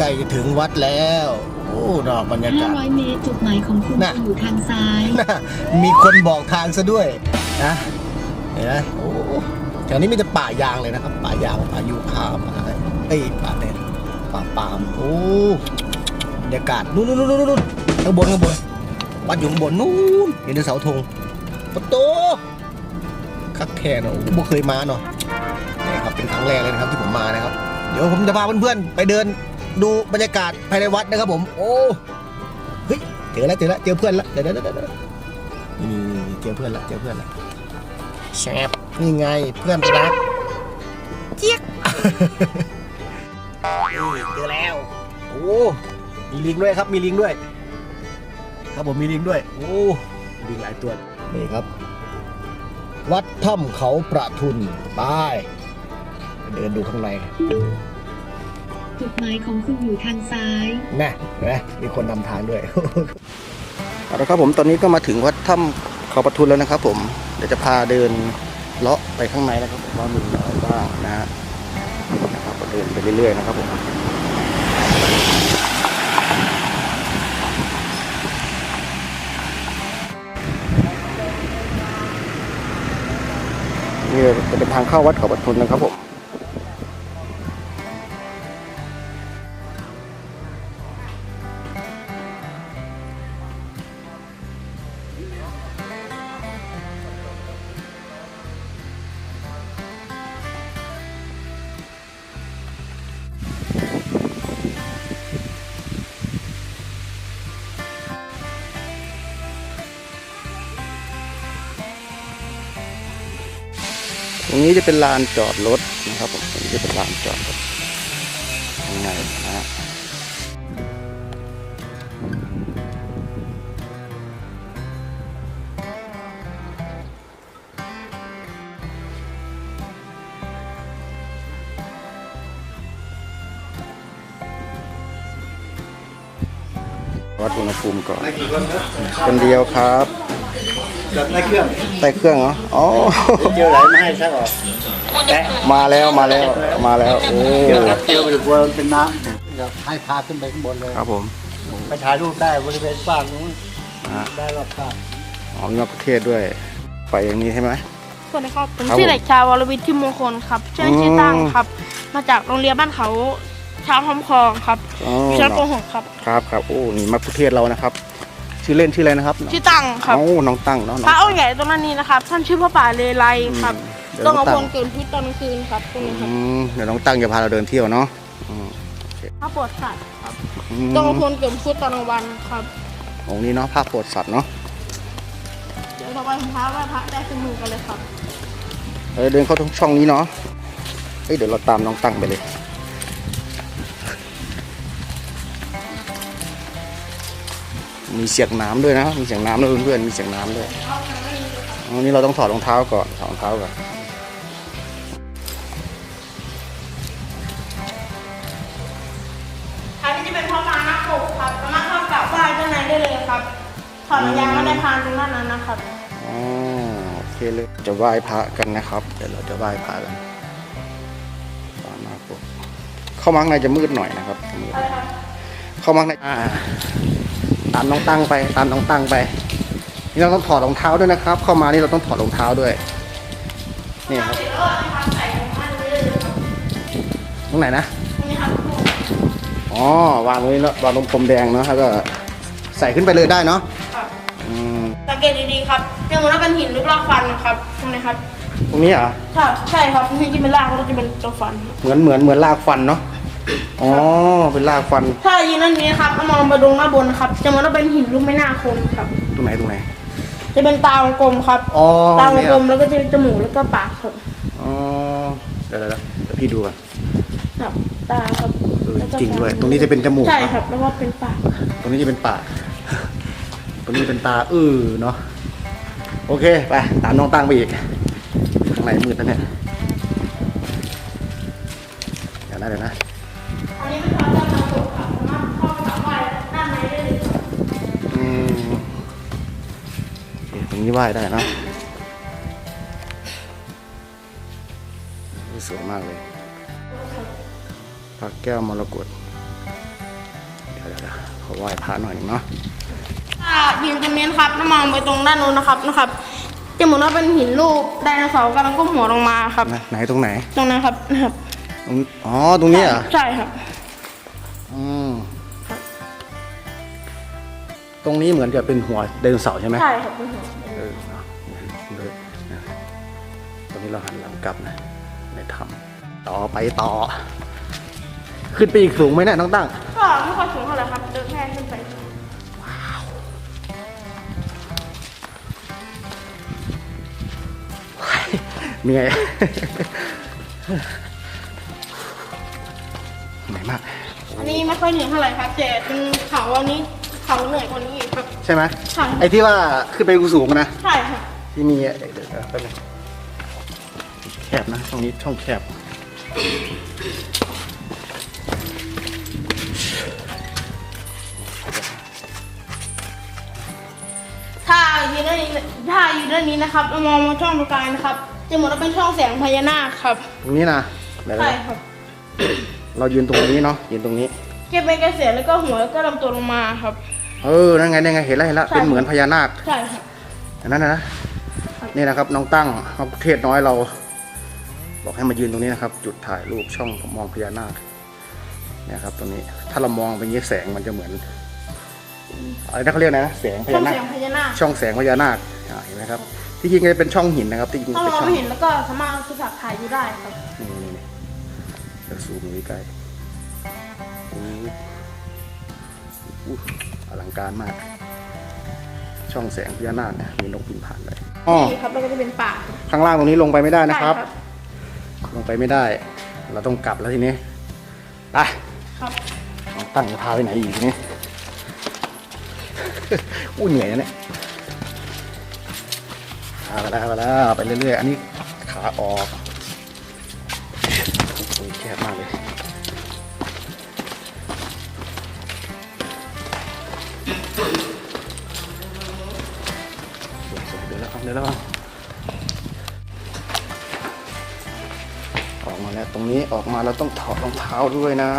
ใกล้จะถึงวัดแล้ว โอ้ดอกบรรยากาศ500 เมตรจุดหมายของคุณน่ะจะอยู่ทางซ้าย น่ะมีคนบอกทางซะด้วยนะเห็นไหมโอ้แถวนี้มีแต่ป่ายางเลยนะครับ ป่ายางป่ายูคาป่าอะไรเอ้ยป่าเนี่ยป่าปาล์มโอ้บรรยากาศนู่นนู่นนู่นนู่นข้างบนข้างบนวัดอยู่ข้างบนนู่นเห็นเสาธงประตูคักแค่เนาะบ่เคยมาเนาะนี่ครับเป็นครั้งแรกเลยนะครับที่ผมมานะครับ เดี๋ยวผมจะพาเพื่อนๆไปเดิน ดูบรรยากาศภายในวัดนะครับผม โอ้เฮ้ยเจอแล้วเจอแล้วเจอเพื่อนแล้วเดี๋ยวเดี๋ยวเดี๋ยวเดี๋ยวนี่เจอเพื่อนแล้วเจอเพื่อนแล้วแชบนี่ไงเพื่อนรักเจี๊ยกนี่เจอแล้วโอ้มีลิงด้วยครับมีลิงด้วย ครับผมมีลิงด้วย โอ้ลิงหลายตัวนี่ครับ วัดถ้ำเขาประทุนไปเดินดูข้างใน จุดหมายของคุณอยู่ทางซ้ายนะเห็นไหมมีคนนำทางด้วย เอาละครับผมตอนนี้ก็มาถึงวัดถ้ำเขาประทุนแล้วนะครับผมเดี๋ยวจะพาเดินเลาะไปข้างในนะครับว่ามีอะไรบ้างนะฮะนะครับก็เดินไปเรื่อยๆนะครับผมนี่จะเป็นทางเข้าวัดเขาประทุนนะครับผม รงนี้จะเป็นลานจอดรถนะครับผมตรงนี้จะเป็นลานจอดรถข้างในนะฮะวัดอุณหภูมิก่อนคนเดียวครับ ในเครื่องใต้เครื่องเหรออ๋อเจอไหลมาให้ใช่ป่ะแตะมาแล้วมาแล้วมาแล้วโอ้เจอครับเจอไปดูว่ามันเป็นน้ำเดี๋ยวให้พาขึ้นไปข้างบนเลยครับผมไปถ่ายรูปได้บริเวณบ้านนู้นอ่าได้รอบบ้านอ๋อมีมะเขือเทศด้วย ไปอย่างนี้ใช่ไหมสวัสดีครับผมครับชื่อผมเด็กชาววรวิทย์ที่มงคลครับชื่ออืมชื่อตั้งครับ มาจากโรงเรียนบ้านเขาชาวหอมคองครับอ๋อชั้นป .6 ครับครับครับโอ้นี่มะเขือเทศเรานะครับ ชื่อเล่นชื่ออะไรนะครับชื่อตั้งครับ เอ้าน้องตั้งเนาะน้องพระองค์ใหญ่ตรงนั้นนี้นะครับท่านชื่อพระป่าเลไลครับเดี๋ยวต้องน้อเอางพตั้งลเกินพิษตอนกลางคืนครับตรงนี้ครับอืมเดี๋ยวน้องตั้งจะพาเราเดินเที่ยวเนาะอืมพระโปรดสัตว์ครับอืมต้องเอาพลเกินพุทธตอนกลางวันครับองค์นี้เนาะภาพโปรดสัตว์เนาะเดี๋ยวต่อไปผมพาไหว้พระได้ขึ้นมือกันเลยครับเออเดินเข้าทุกช่องนี้เนาะเฮ้ยเดี๋ยวเราตามน้องตั้งไปเลย มีเสียงน้ำด้วยนะ มีเสียงน้ำด้วยเพื่อนๆมีเสียงน้ำด้วยอันนี้เราต้องถอดรองเท้าก่อนถอดรองเท้าก่อนอันนี้จะเป็นพ่อพานักปกครับสามารถเข้ากราบไหว้ด้านในได้เลยครับถอดยางไม่ได้พานตรงด้านนั้นนะครับอ๋อโอเคเลยจะไหว้พระกันนะครับ เดี๋ยวเราจะไหว้พระกันตอนมาปุ๊บเข้ามาข้างในจะมืดหน่อยนะครับมืดเข้ามาข้างในอ่า ตามน้องตั้งไป ตามน้องตั้งไปนี่เราต้องถอดรองเท้าด้วยนะครับ เข้ามานี่เราต้องถอดรองเท้าด้วยนี่ครับตรงไหนนะอ๋อวางไว้แล้ววางตรงพรมแดงเนาะแล้วก็ใส่ขึ้นไปเลยได้เนาะครับอืมสังเกตดีๆครับเนี่ยมันเป็นหินรูปร่างฟันครับตรงนี้ครับตรงนี้เหรอใช่ใช่ครับที่ที่เป็นรากก็จะเป็นตัวฟัน เหมือนเหมือนเหมือนลากฟันเนาะ อ๋อ เป็นลากฟัน ถ้ายืนนั่นนี้ครับเอามองไปตรงหน้าบนครับ จะเหมันว่าเป็นหินรูปไม่น่าคนครับ ตรงไหนตรงไหน จะเป็นตาวงกลมครับอ๋อตาวงเนี่ยกลมแล้วก็จะจมูกแล้วก็ปากครับอ๋อเดี๋ยวเดี๋ยวเดี๋ยวพี่ดูก่อนครับตาครับเออแล้ก็จริงด้วย ตรงนี้จะเป็นจมูกใช่เนอะครับ แล้วก็เป็นปากตรงนี้จะเป็นปาก ตรงนี้เป็นตาเออเนาะ โอเค ไป ตามน้องตั้งไปอีกข้างในมืดนะเนี่ย เดี๋ยวนะเดี๋ยวนะ อืมโอเคตรงนี้ไหว้ได้เนอะนี่สวยมากเลยพระแก้วมรกตเดี๋ยวเดี๋ยวเดี๋ยวขอไหว้พระหน่อยหนึงเนาะถ้ายืนตรงนี้นะครับแล้วมองไปตรงด้านนู้นนะครับนะครับจะเหมือนว่าเป็นหินรูปไดโนเสาร์กำลังก้มหัวลงมาครับ ไหนไหนตรงไหน ตรงนั้นครับนะครับตรงอ๋อ ตรงนี้เหรอะ ใช่ครับ อืมตรงนี้เหมือนกับเป็นหัวไดโนเสาร์ใช่ไหมใช่ครับเป็นหัวเออเอาเลยนะตอนนี้เราหันหลังกลับนะในถ้ำต่อไปต่อ ขึ้นไปอีกสูงไหมเนี่ยน้องตั้งก็ไม่ค่อยสูงเท่าไหร่ครับเดินแค่ขึ้นไปเหนื่อย อันนี้ไม่ค่อยเหนื่อยเท่าไหร่ครับแต่เป็นเขาอันนี้เขาเหนื่อยกว่านี้อีกครับ ใช่ไหมใช่ ไอ้ที่ว่าขึ้นไปสูงๆนะ ใช่ครับที่มีเดี๋ยวเดี๋ยวแป๊บนึงแคบนะช่องนี้ช่องแคบถ้าอยู่ด้านนี้ถ้าอยู่ด้านนี้นะครับเรามองมาช่องตรงกลางนะครับ จะเหมือนว่าเป็นช่องแสงพญานาคครับ ตรงนี้นะเดี๋ยวใช่ๆครับ เรายืนตรงนี้เนาะยืนตรงนี้จะเป็นกระเสียนแล้วก็หัวแล้วก็ลำตัวลงมาครับ เออนั่นไงนั่นไงเห็นแล้วเห็นแล้วใช่เป็นเหมือนพญานาคใช่ครับอันนั้นนะนะนี่นะครับน้องตั้งน้องเทศน้อยเรา บอกให้มายืนตรงนี้นะครับ จุดถ่ายรูปช่องมองพญานาคเนี่ยครับตรงนี้ถ้าเรามองไปอย่างนี้แสงมันจะเหมือนอะไรนะเขาเรียกอะไรนะแสงพช่อญางนาแสคงพญานาคช่องแสงพญานาคอ่าเห็นไหมครับ ที่จริงจะเป็นช่องหินนะครับที่จริงถ้าเป็นมองช่องไม่เห็นแล้วก็สามารถเอาโทรศัพท์ถ่ายดูได้ครับ นี่นี่นี่เดี๋ยวซูมดูใกล้อู้อู้อลังการมาก ช่องแสงพญานาคนะมีนกบินผ่านเลยอ๋อนี่ครับแล้วก็จะเป็นป่าข้างล่างตรงนี้ลงไปไม่ได้นะครับใช่ลงไปไม่ได้ เราต้องกลับแล้วทีนี้ไปครับน้องตั้งจะพาไปไหนอีกทีนี้อู้เหนื่อยนะเนี่ยพาไปแล้วไปแล้วไปเรื่อยๆ อันนี้ขาออกโอ้ยแค บมากเลยสวยๆเดี๋ยวแล้วเดี๋ยวแล้วออกมาแล้วตรงนี้ออกมาเราต้องถอดรองเท้าด้วยนะ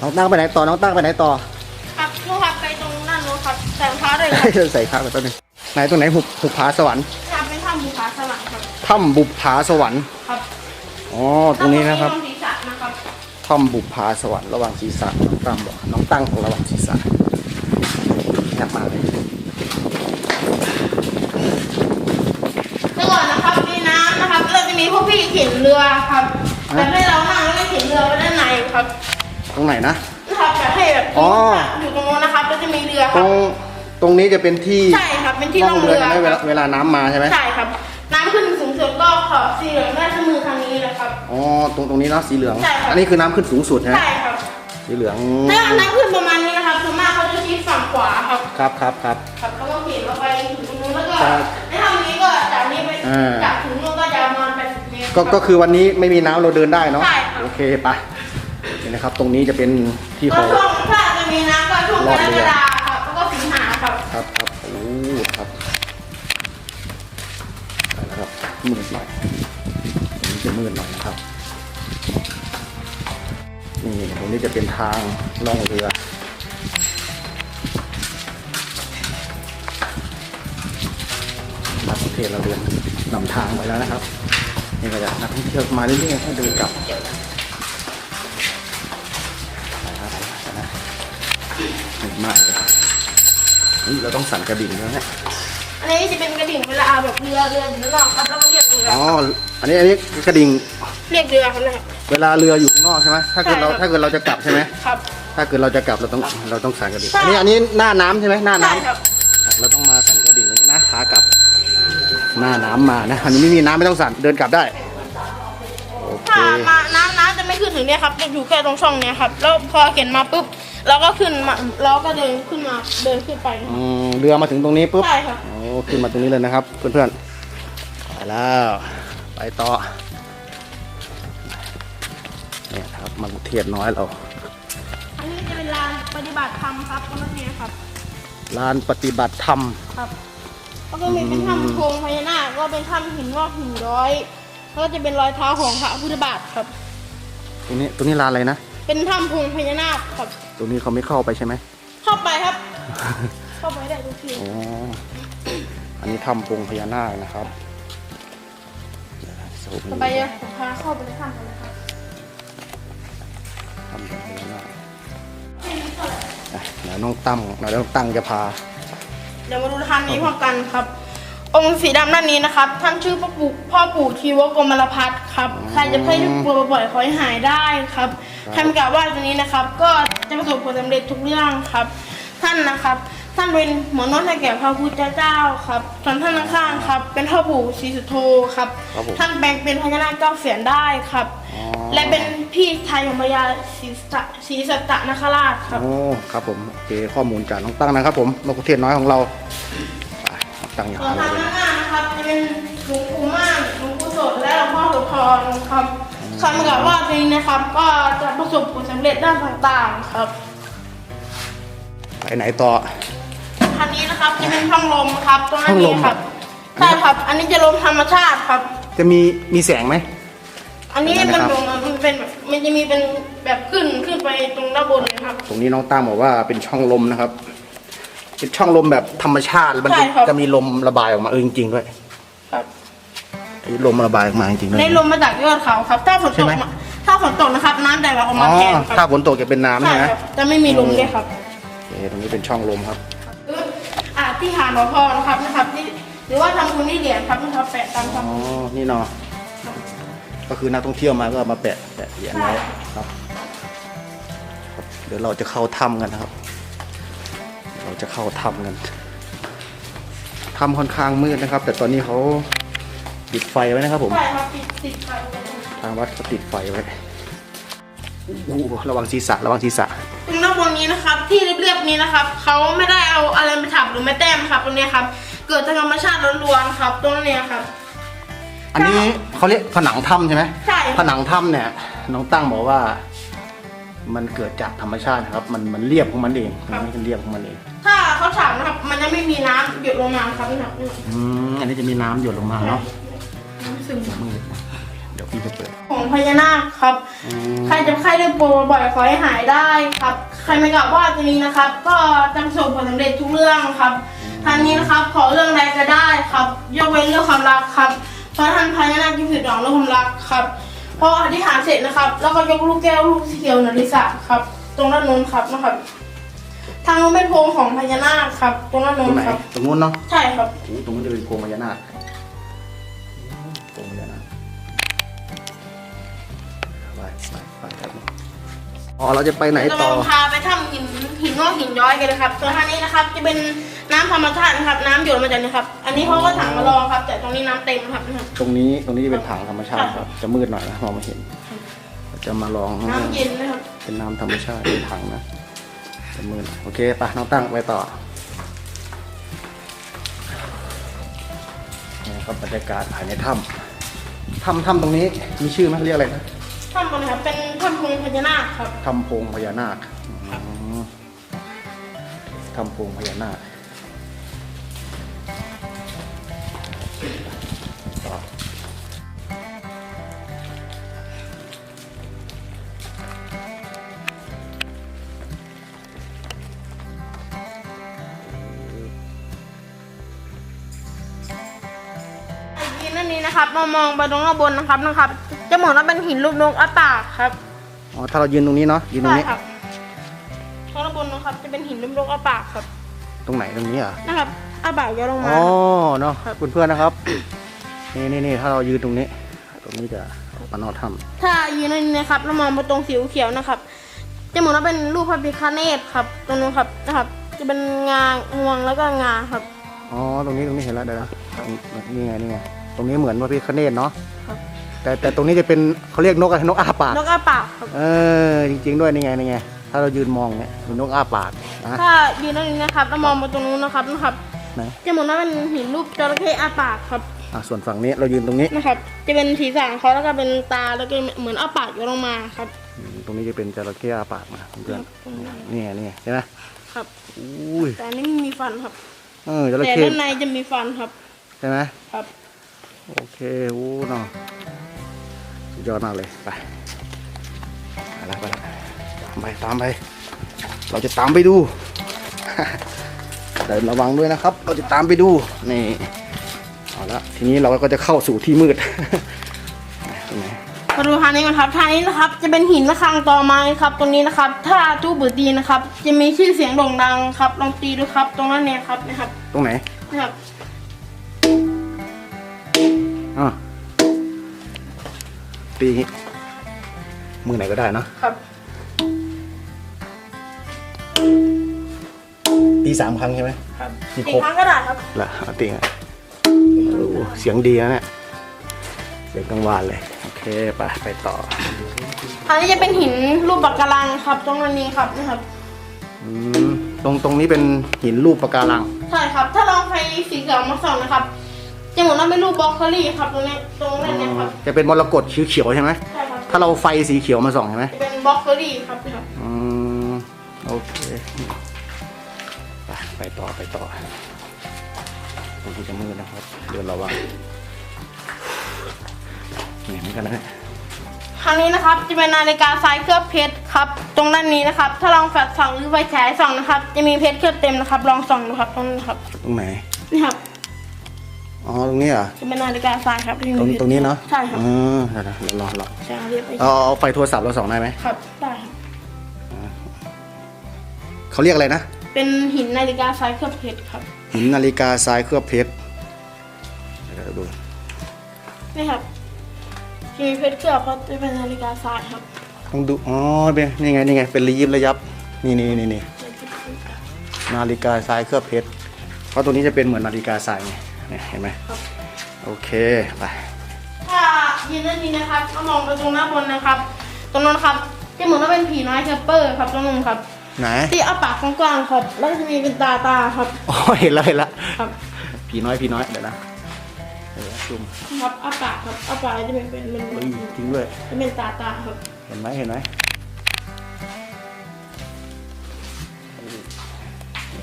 น้องตั้งไปไหนต่อ น้องตั้งไปไหนต่อ ใส่ข้าวไปแป๊บนึงไหนตรงไหนหุบหุบผาสวรรค์ครับเป็นถ้ำภูผาสวรรค์ครับถ้ำบุปผาสวรรค์ครับอ๋อตรงนี้นะครับตงศีรษะนะครับถ้ำบุปผาสวรรค์ระหว่างศีรษะน้องตั้งบอกน้องตั้งของระหว่างศีรษะแคบมากเลยแต่ก่อนนะครับในน้ำนะครับเราจะมีพวกพี่เข็นเรือครับแบบให้เรานั่งแล้วก็เข็นเรือไว้ด้านในครับ ตรงไหนนะ นะครับแบบให้แบบอ๋อ อยู่ตรงโน้นนะครับแล้วจะมีเรือคตรัรบ ง ตรงนี้จะเป็นที่ใช่ครับเป็นที่ล่ล่อองงเรืเรืออกันได้เวคลารับเวลาน้ำมาใช่ไหมใช่ครับ น้ำขึ้นสูงสุดก็ขอบสีเหลืองได้เสมอทางนี้เลยครับ อ๋อตรงตรงนี้เนาะสีเหลือง ใช่ครับอันนี้คือน้ำขึ้นสูงสุดนะใช่ครับ สีเหลืองถ้าน้ำขึ้นประมาณนี้นะครับส่วนมากเขาจะชี้ฝั่งขวาครับ ครับครับครับ ครับแล้วก็เข็นเราไปถึงตรงนู้นแล้วก็ครับในทางนี้ก็จากนี้ไปอ่า จากถึงนู้นก็จะประมาณ80เมตรก็รับก็คือวันนี้ไม่มีน้ำเราเดินได้เนาะใช่ครับโอเคไปนี่นะครับ ตรงนี้จะเป็นที่ก็เขาช่วงถ้าจะมีน้ำก็ช่วงรกอรดกเรือฎาครั ครับครับโอ้ครับไปแล้วครับมืดหน่อยตรงนี้จะมืดหน่อยนะครับนี่ตรงนี้จะเป็นทางล่องเรือนักท่องเที่ยวเราเดินนำทางไปแล้วนะครับ นี่ก็จะนักท่องเที่ยวมาเรื่อยๆให้เดินกลับ นี่เราต้องสั่นกระดิ่งแล้วเนี่ยอันนี้จะเป็นกระดิ่งเวลาแบบเรือเรืออยู่ข้างนอกครับแล้วก็เรียกเรืออ๋ออันนี้อันนี้กระดิ่งเรียกเรือครับนะครับเวลาเรืออยู่ข้างนอกใช่ไหมถ้าเกิดเราใช่ครับถ้าเกิดเราจะกลับใช่ไหมครับ ถ้าเกิดเราจะกลับเราต้องเราต้องสั่นกระดิ่งใช่อันนี้อันนี้หน้าน้ำใช่ไหมหน้าน้ำใช่ครับอะเราต้องมาสั่นกระดิ่งตรงนี้นะขากลับ หน้าน้ำมานะอันนี้ไม่มีน้ำไม่ต้องสั่นเดินกลับได้โอเคถ้ามาน้ำน้ำจะไม่ขึ้นถึงเนี่ยครับจะอยู่แค่ตรงช่องเนี้ยครับแล้วพอเข็นมาปุ๊บ เราก็ขึ้นมาเราก็เดินขึ้นมาเดินขึ้นไปอืมเรือมาถึงตรงนี้ปุ๊บใช่ครับโอ้ขึ้นมาตรงนี้เลยนะครับ เพื่อนๆไปแล้วไปต่อเนี่ยครับมันเทียบน้อยเราอันนี้จะเป็นลานปฏิบัติธรรมครับตรงนี้ครับลานปฏิบัติธรรมครับอแล้วก็มีเป็นถ้ำโพรงพญานาคก็เป็นถ้ำหินงอกหินย้อยแล้วก็จะเป็นรอยเท้าของพระพุทธบาทครับ ตรงนี้ตรงนี้ลานอะไรนะ เป็นถ้ำโพรงพญานาคครับ ตรงนี้เขาไม่เข้าไปใช่ไหมเข้าไปครับ เข้าไปได้ทุกที่อ๋ออันนี้ถ้ำปงพญานาคนะครับโซต่อไปจะพาเข้าไปในถ้ำกันเลยครับถ้ำปงพญานาคอะเดี๋ยวน้องตั้มเดี๋ยวน้องตั้งจะพา เดี๋ยวมาดูถ้ำนี้พร้อมกันครับ องค์สีดำด้านนี้นะครับ ท่านชื่อพ่อปู่พ่อปู่ทีวกรมลพัฒน์ครับ ใครจะเพ่ลูกกลัวบ่อยๆขอให้หายได้ครับ ท่านกล่าวว่าตรงนี้นะครับ ก็จะประสบผลสำเร็จทุกเรื่องครับ ท่านนะครับ ท่านเป็นหมอนวดให้แก่พระพุทธเจ้าครับส่วนท่านข้างๆครับ เป็นพ่อปู่ศรีสุโธครับ ครับผม ท่านแปลงเป็นพญานาคเก้าเสียนได้ครับอ๋อและเป็นพี่ชายของพญาศรีสัตศรีสัตตนคราชครับ โอ้ครับผมโอเคข้อมูลจากน้องตั้งนะครับ ผมนกกระเทียนน้อยของเราไปน้องตั้งอย่าส่วนพาทางเราไปด้านหน้านะครับจะเป็นหลวงปู่ม่านหลวงปู่สดและหลวงพ่อโสธรครับ คำกล่าวว่าตรงนี้นะครับ ก็จะประสบผลสำเร็จด้านต่างๆครับไปไหนต่อ คันนี้นะครับจะเป็นช่องลมครับตรงนั้นช่องลนี้มครับใช่ครับ อันนี้จะลมธรรมชาติครับ จะมีมีแสงไหม อันนี้อันนั้มันนนะครับลงมันเป็นแบบมันจะมีเป็นแบบขึ้นขึ้นไปตรงด้านบนเลยครับ ตรงนี้น้องตั้งบอกว่าเป็นช่องลมนะครับเป็นช่องลมแบบธรรมชาติมันใช่ครับ จะมีลมระบายออกมาเออจริงๆด้วยครับไอ้ ลมระบายออกมาจริงๆด้วยในลมมาจากยอดเขาครับ ถ้าฝนใช่ตกไหม มาถ้าฝนตกนะครับ น้ำแต่เราออกอ๋มาอแทนคถ้ารับฝนตกจะเป็นน้ำใช่ใช่ไหมครับจะไม่มีลมด้วยครับโอเคตรงนี้เป็นช่องลมครับอ่าที่หาหลวงพ่อนะครับนะครับที่หรือว่าทำบุญที่เหรียญครับนะครับแปะตามอ๋อคำนี่เนาะก็คือนักท่องเที่ยวมาก็เอามาแปะแปะเหรียญไว้ครับครับเดี๋ยวเราจะเข้าถ้ำกันนะครับ เราจะเข้าถ้ำกันถ้ำค่อนข้างมืดนะครับ แต่ตอนนี้เขา ปิดไฟไว้นะครับผม ใช่ครับติดติดไปเลยทางวัดเขาติดไฟไว้โอ้โหระวังศีรษะระวังศีรษะ ตรงด้านบนนี้นะครับ ที่เรียบๆนี้นะครับเขาไม่ได้เอาอะไรมาถับหรือมาแต้มครับ ตรงเนี้ยครับ เกิดจากธรรมชาติล้วนๆครับ ตรงเนี้ยครับ อันนี้เขาเรียกผนังถ้ำใช่ไหมใช่ ผนังถ้ำเนี่ย น้องตั้งบอกว่า มันเกิดจากธรรมชาตินะครับ มันมันเรียบของมันเองมันเรียบของมันเอง ถ้าเขาฉาบนะครับ มันจะไม่มีน้ำหยดลงมาครับนี่ครับนี่ครับ อืมอันนี้จะมีน้ำหยดลงมาเนาะน้ำ ซึมมืดเดี๋ยวพี่จะเปิด ของพญานาคครับอืมใครจะไข้ได้ป่วยบ่อยๆขอให้หายได้ครับ ใครไม่กลับว่าตัวนี้นะครับ ก็จะประสบผลสำเร็จทุกเรื่องครับทางนี้นะครับขอเรื่องใดก็ได้ครับยกเว้นเรื่องความรักครับ เพราะท่านพญานาคที่ผิดหวังเรื่องความรักครับพออธิษฐานเสร็จนะครับ แล้วก็ยกลูกแก้วลูกสีเขียวหนริสะครับ ตรงด้านโน้นครับนะครับ ทางโน้นเป็นโพรงของพญานาคครับ ตรงด้านตรโน้งนไหนครับ ตรงนู้นเนาะใช่ครับ โอ้โหตรงนู้นจะเป็นโพรงพญานาค อ๋อเราจะไปไหนเราต่อพาไปถ้ำหินหินงอกหินย้อยกันเลยครับส่วนทางนี้นะครับ จะเป็นน้ำธรรมชาตินะครับ น้ำหยดมาจากนี้ครับ อันนี้เขาก็ถังมารองครับ แต่ตรงนี้น้ำเต็มครับนะครับ ตรงนี้ตรงนี้จะเป็นถังธรรมชาติครับ จะมืดหน่อยนะมองไม่เห็น จะมาลองน้ำเย็นนะครับ เป็นน้ำธรรมชาติเป็นถังนะ จะมืดหน่อยโอเคไปน้องตั้งไปต่อนี่ครับบรรยากาศภายในถ้ำถ้ำถ้ำตรงนี้มีชื่อไหมเรียกอะไรนะ ถ้ำบนนะครับ เป็นถ้ำพุงพญานาคครับถ้ำโพงพญานาคอืมถ้ำโพงพญานาค นอันนี้นะครับมองมองไปตรงข้างบนนะครับนะครับ จะเหมือนว่าเป็นหินรูปนกอ้าปากครับอ๋อถ้าเรายืนตรงนี้เนาะยืนตรงใช่นี้ครับตรงข้างบนนะครับ จะเป็นหินรูปนกอ้าปากครับ ตรงไหนตรงนี้อะนะครับอ้าปากย้อนลงมา อ๋อเนาะเพื่อนๆนะครับ นี่นี่นี่ถ้าเรายืนตรงนี้ ตรงนี้จะออกมานอกถ้ถ้ายืนอันนี้นะครับแล้วมองไปตรงสีเขียวๆนะครับ จะเหมือนว่าเป็นรูปพระพิฆเนศครับ ตรงนู้นครับนะครับ จะเป็นงางวงแล้วก็งาครับำอ๋อตรงนี้ตรงนี้เห็นแล้วเดี๋ยวนะนี่ไงนี่ไง ตรงนี้เหมือนพระพิฆเนศเนาะครับแต่แต่ตรงนี้จะเป็นเขาเรียกนกอะไรนกอาปากนกอ้าปากครับเออจริง ๆ ด้วยนี่ไงนี่ไงถ้าเรายืนมองเนี่ยเป็นนกอาปากนะถ้ายืนอันนี้นะครับแล้วมองไปตรงนู้นนะครับนะครับไหนจะเหมือนว่าเป็นหินรูปจระเข้อ้าปากครับอะส่วนฝั่งนี้เรายืนตรงนี้นะครับ จะเป็นศีรษะของเขาแล้วก็เป็นตาแล้วก็เหมือนอ้าปากย้อนลงมาครับอืมตรงนี้จะเป็นจระเข้อาปากนะเพื่อนๆนี่ไงนี่ไงใช่ไหมครับอุ้ยแต่อันนี้ไม่มีฟันครับเออจระแต่เข้ด้านในจะมีฟันครับใช่ไหมครับ โอเคโอ้เนาะสุดยอดมากเลยไปไปแล้วไปแล้วตามไปตามไป เราจะตามไปดูเดินระวังด้วยนะครับ เราจะตามไปดูนี่เอาละทีนี้เราก็จะเข้าสู่ที่มืดตรงไหนมาดูทางนี้กันครับทางนี้นะครับ จะเป็นหินระฆังต่อไม้ครับ ตรงนี้นะครับ ถ้าตู้บือตีนะครับ จะมีชื่อเสียงโด่งดังครับลองตีดูครับ ตรงนั้นเนี่ยครับนะครับ ตรงไหนนะครับ ตีอย่างงี้มือไหนก็ได้เนอะครับ ตีสามครั้งใช่ไหมครับตีอีครกบครั้งก็ได้ครับ ละเอาตีอะโอ้โหเสียงดีนะเนี่ยเสียงกลางวานเลย โอเคไปไปต่อ อันนี้จะเป็นหินรูปปะการังครับ ตรงนั้นนี้ครับนะครับ อืมตรงตรงนี้เป็นหินรูปปะการัง ใช่ครับ ถ้าลองไฟสีเขียวมาส่องนะครับ จะเหมือนว่าเป็นรูปบล็อกโคลี่ครับตรงนี้ตรงนั้นเนี่ยครับจะเป็นมรกตเขียวๆใช่ไหมใช่ครับถ้าเราไฟสีเขียวมาส่องใช่ไหมจะเป็นบล็อกโคลี่ครับนะครับ อืมโอเคไปไปต่อไปต่อตรงนี้จะมืดนะครับ เดินระวังเหนื่อยเหมือนกันนะเนี่ยทางนี้นะครับจะเป็นนาฬิกาทรายเคลือบเพชรครับตรงด้านนี้นะครับ ถ้าลองแฟลชส่องหรือไฟฉายส่องนะครับ จะมีเพชรเคลือบเต็มนะครับ ลองส่องดูครับตรงนี้ครับตรงไหน นี่ครับ อ๋อตรงนี้เหรอจะเป็นนาฬิกาทรายครับที่มีตรงเพชตรงนี้เนาะใช่ครับอืมเดี๋ยวนะเดี๋ยวรอรอใช่เรียกไปเอาเอาไฟโทรศัพท์เราส่องได้ไหมครับได้ครับเขาเรียกอะไรนะเป็นหินนาฬิกาทรายเคลือบเพชรครับหินนาฬิกาทรายเคลือบเพชรเดี๋ยวดูนี่ครับที่มีเพชรเคลือบเพราะจะเป็นนาฬิกาทรายครับต้องดูอ๋อเป็นนี่ไงนี่ไงเป็นระยิบระยับนี่นี่นี่นี่นาฬิกาทรายเคลือบเพชรเพราะตัวนี้จะเป็นเหมือนนาฬิกาทรายไง เนี่ยเห็นไหมครับโอเคไปถ้ายืนด้านนี้นะครับก็มองไปตรงหน้าบนนะครับ ตรงนั้นครับจะเหมือนว่าเป็นผีน้อยแคปเปอร์ครับตรงนู้นครับไหนที่อ้าปากกว้างๆครับ แล้วก็จะมีเป็นตาตาครับอ๋อเห็นแล้วเห็นแล้วครับผีน้อยผีน้อยเดี๋ยวนะเออซุ่มครับอ้าปากครับอ้าปากจะเป็นเป็นเป็นเฮ้ยจริงด้วยจะเป็นตาตาครับ เห็นไหมเห็นไหม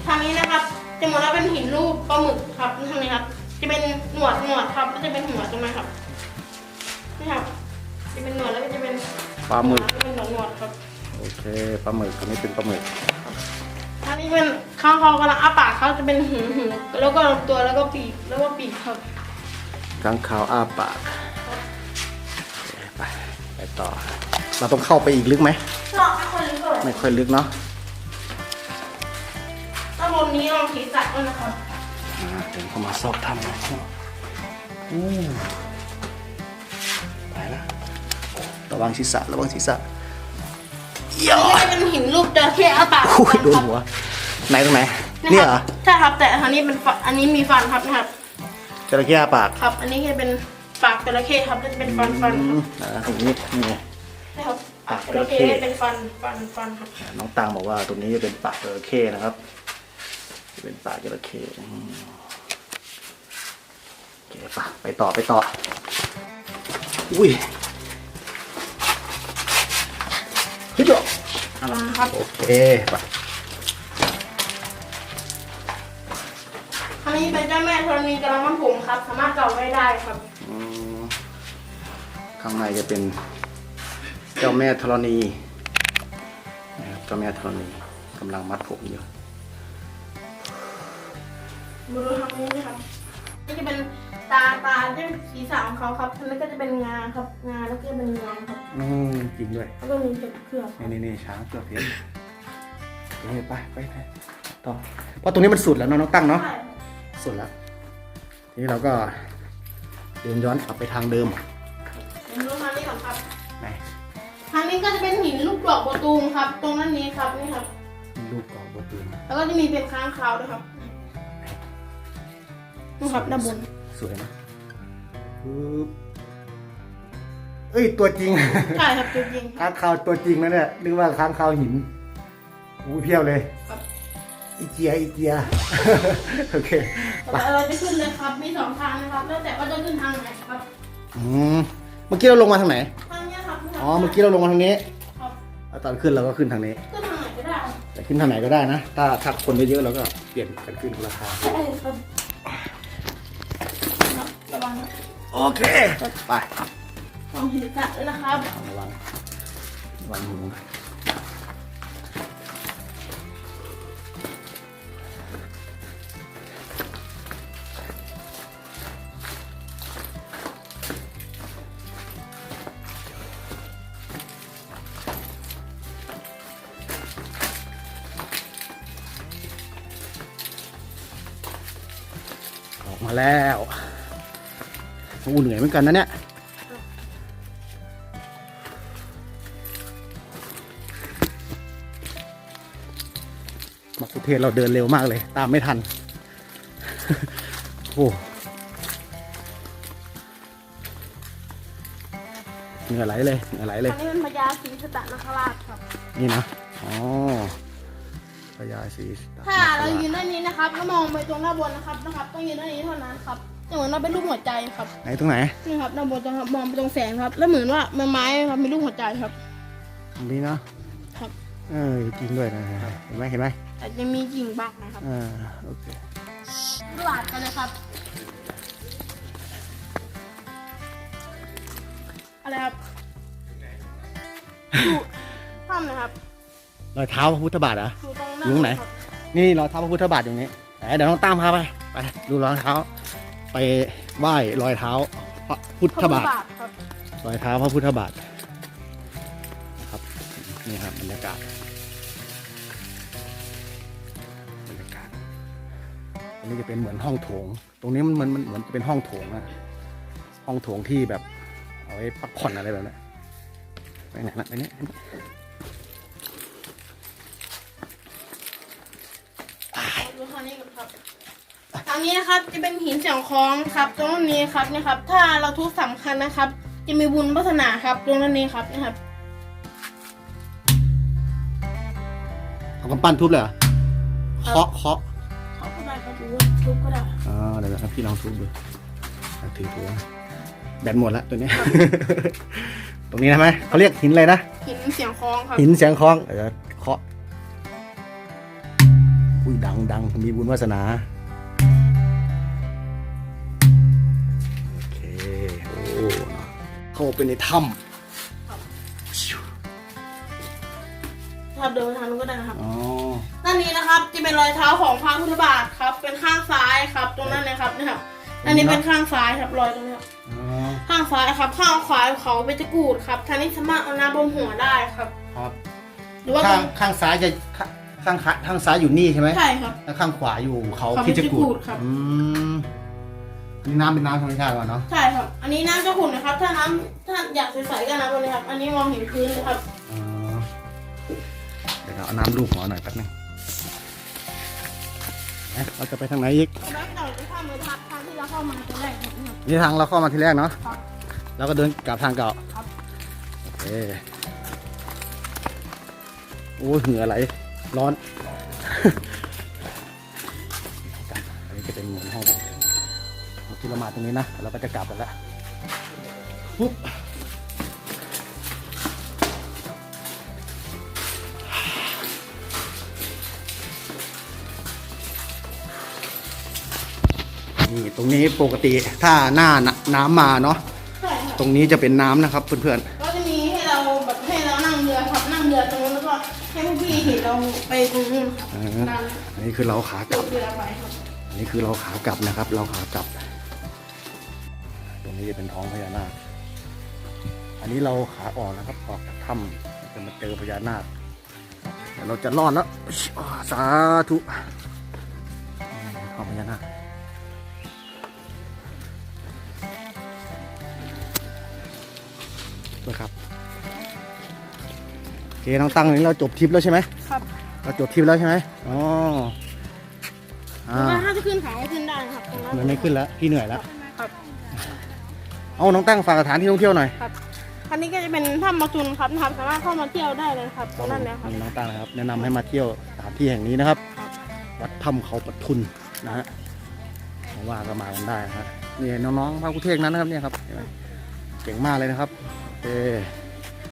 ทางนี้นะครับจะเหมือนว่าเป็นหินรูปปลาหมึกครับทางนี้ครับ จะเป็นหนวดหนวดครับแล้วจะเป็นหัวตรงนั้นครับนี่ครับจะเป็นหนวดแล้วก็จะเป็นปลาหมึกจะเป็นหนวดหนวดครับโอเคปลาหมึกอันนี้เป็นปลาหมึกทางนี้เป็นข้างคอกำลังอ้าปากเขาจะเป็นหูหูแล้วก็ลำตัวแล้วก็ปีกแล้วก็ปีกครับค้างคาวอ้าปากโอเคไปไปต่อ เราต้องเข้าไปอีกลึกไหมนอกไม่ค่อยลึกเท่าไหร่ไม่ค่อยลึกเนาะข้างบนนี้ลองศีรษะด้วยนะครับอ่า เดินเข้ามาซอกถ้ำหน่อยอืมไปละระวังศีรษะระวังศีรษะอันนี้ก็จะเป็นหินรูปจระเข้อ้าปากอุ้ยโดนครับหัว ไหนตรงไหนนะเนี่ยคเหรรัอบใช่ครับแต่อันนี้เป็นฟันอันนี้มีฟันครับนะครับ จระเข้อ้าปากครับ อันนี้จะเป็นปากจระเข้ครับแล้วจะเป็นฟันฟันอืมอ่าตรงนี้นี่ไง นะครับปากจจระระเข้เข้เป็นฟันฟันฟันครับ น้องตังบอกว่าตรงนี้จะเป็นปากจระเข้นะครับจะ เป็นปากจระเข้อืมโอเคปะไปต่อไปต่อ อุ้ยฮิโดเอาละครับโอเคไปอันนี้เป็นเจ้าแม่ธรณีกระมังผมครับ สามารถเก่าไว้ได้ครับ อืมข้างในจะเป็นเจ้าแม่ธรณีนะครับเจ้าแม่ธรณีกำลังมัดผมอยู่ มาดูทางนี้นะครับนี่จะเป็นตาตาที่เป็นศีรษะของเขาครับทางนี้ก็จะเป็นงาครับ งาแล้วก็จะเป็นงวงครับอืมจริงด้วย แล้วก็มีเพชรเคลือบนี่นี่นี่ช้างเกือบเพชรเฮ้ยไปไปไปต่อเพราะตรงนี้มันสุดแล้วเนาะน้องตั้งเนาะ ใช่สุดแล้ว ทีนี้เราก็เดินย้อนกลับไปทางเดิมเดี๋ยวดูทางนี้ก่อนครับ ไหนทางนี้ก็จะเป็นหินลูกดอกบัวตูมครับ ตรงนั้นนี้ครับนี่ครับ มีรูปกรอบบนปืนแล้วก็จะมีเป็นค้างคาวด้วยครับ นี่ครับด้านบน สวยนะปึ๊บเอ้ยตัวจริง ใช่ครับจริงๆครับค้างคาวตัวจริงนะเนี่ยนึกว่าค้างคาวหินอู้เพียวเลยครับอีเจียอีเจียโอเคแต่เราจะขึ้นเลยครับ มีสองทางนะครับ แล้วแต่ว่าจะขึ้นทางไหนครับ อืมเมื่อกี้เราลงมาทางไหน ทางเนี้ยครับอ๋อเมื่อกี้เราลงมาทางนี้ครับแล้วตอนขึ้นเราก็ขึ้นทางนี้ ขึ้นทางไหนก็ได้อจะขึ้นทางไหนก็ได้นะ ถ้าถ้าคนเยอะๆเราก็เปลี่ยนกันขึ้นคนละทาง ใช่ครับระวังนะ โอเค ไปลองหินจัดด้วยนะครับระวังระวังหูออกมาแล้ว โอ้เหนื่อยเหมือนกันนะเนี่ยมะคุเทศเราเดินเร็วมากเลย ตามไม่ทัน โอ้เหงื่อไหลเลยเหงื่อไหลเลยอันนี้เป็นพญาศรีสตะนคราชครับ นี่นะ อ๋อพญาศรีถ้าเรายืนด้านนี้นะครับแล้วมองไปตรงหน้าบนนะครับนะครับ ต้องยืนด้านนี้เท่านั้นครับ จะเหมือนเราเป็นรูปหัวใจครับไหนตรงไหนนี่ครับด้านบนจะมองไปตรงแสงครับ แล้วเหมือนว่าไม้ๆครับมีรูปหัวใจครับ ตรงนี้นะครับ เออจริงด้วยนะเห็นไหมเห็นไหมแต่จะมีกิ่งบ้างนะครับอ่าโอเคตลาดกันเลยครับ อะไรครับอยู่ถ้ำนะครับรอยเท้าพระพุทธบาทเหรออยู่ตรงหน้าอยู่ตรงไหน ครับนี่รอยเท้าพระพุทธบาทอยู่นี้ไหนเดี๋ยวน้องตามพาไปไปดูรอยเท้า ไปไหว้รอยเท้าพระพุทพระธพุทธบาทบาทครับรอยเท้าพระพุทธบาทนะครับนี่ครับบรรยากาศบรรยากาศอันนี้จะเป็นเหมือนห้องโถง ตรงนี้มันมันมันเหมือนจะเป็นห้องโถงนะห้องโถงที่แบบเอาไว้พักผ่อนอะไรแบบนี้ไปไหนละไปเนี่ยดูทางนี้ก่อนครับ ทางนี้นะครับจะเป็นหินเสียงคล้องครับ ตรงนี้ครับนี่ครับ ถ้าเราทุกสำคัญนะครับ จะมีบุญพัฒนาครับ ตรงนั้นนี้ครับนะครับเอากำปั้นทุบเลยเหรอเคาะเคาะเขาก็ได้ครับดูทุกก็ได้อ่าเดี๋ยวนะพี่ลองทุบดูอะถือถือนะแบตหมดแล้วตัวนี้ตรงนี้นะไหมเขาเรียกหินอะไรนะ หินเสียงคล้องครับหินเสียงคล้องเดี๋ยวเคาะ อุ้ยดังดังมีบุญวาสนา เข้าไปในถ้ครับเดินไปทางนู้นก็ได้นะครับำอ๋อ ด้านนี้นะครับจะเป็นรอยเท้าของพระพุทธบาทครับ เป็นข้างซ้ายครับ ตรงนั้นเลยครับนะครับอันนี้เป็นข้างซ้ายครับรอยตรงนี้ครับอ๋อ ข้างซ้ายครับ ข้างขวาเขาเป็นตะกรูดครับทางนี้สามารถเอาน้ำบมหัวได้ครับ ครับ หรือว่าข้างข้างซ้ายจะข้างข้างขาข้างซ้ายอยู่นี่ใช่ไหมใช่ครับ แล้วข้างขวาอยู่เขาเขาพิจกูพิจิกูดฏครับ อืม นี่น้ำเป็นน้ำธรรมชาติก่อนเนาะใช่ครับ อันนี้น้ำเจ้าขุนนะครับ ถ้าน้ำถ้าอยากใสๆก็น้ำตรงนี้ครับ อันนี้มองเห็นพื้นเลยครับอ๋อเดี๋ยวเราเอาน้ำลูบหัวหน่อยแป๊บนึงเอ๊ะเราจะไปทางไหนอีก แล้วแต่ที่ข้ามมือทักทางที่เราเข้ามาตอนแรกครับ นี่ทางเราเข้ามาทีแรกเนาะครับแล้วก็เดินกลับทางเก่าครับ โอเคโอ้ยเหงื่อไหล ร้อน อันนี้จะเป็นเหมือนห้อง ที่เรามาตรงนี้นะเราก็จะกลับกันแล้วปุ๊บนี่ตรงนี้ปกติถ้าหน้าน้ำมาเนาะใช่ครับตรงนี้จะเป็นน้ำนะครับเพื่อนก็จะมีให้เราแบบให้เรานั่งเรือครับนั่งเรือตรงนู้นแล้วก็ให้พวกพี่เห็นเราไปตรงนู้นครับๆอ่านั่งอันนี้คือเราขากลับเรือไปครับอันนี้คือเราขากลับนะครับ เราขากลับต รงนี้จะเป็นท้องพญานาค อันนี้เราขาออกนะครับ ออกจากถ้ำจะมาเจอพญานาค เดี๋ยวเราจะรอดแล้วอ่าสาธุท้องพญานาคนะครับโอเคน้องตั้งนี้เราจบทริปแล้วใช่ไหมครับเราจบทริปแล้วใช่ไหมอ๋ออ่าแล้วถ้าจะขึ้นเขาก็ขึ้นได้นะครับตรงนั้นมันไม่ขึ้นแล้วพี่เหนื่อยแล้วครับ เอาน้องตั้งฝากสถานที่ท่องเที่ยวหน่อยอันนี้ก็จะเป็นถ้ำมาจุนครับนะครับ สามารถเข้ามาเที่ยวได้เลยครับตรงนั้นนะครับ นี่น้องตั้งนะครับ แนะนำให้มาเที่ยวสถานที่แห่งนี้นะครับครับวัดถ้ำเขาปะทุนนะฮะผมว่าก็มากันได้นะครับนี่น้องๆพระกุเทกนั้นนะครับเนี่ยครับเห็นไหมเก่งมากเลยนะครับโอเค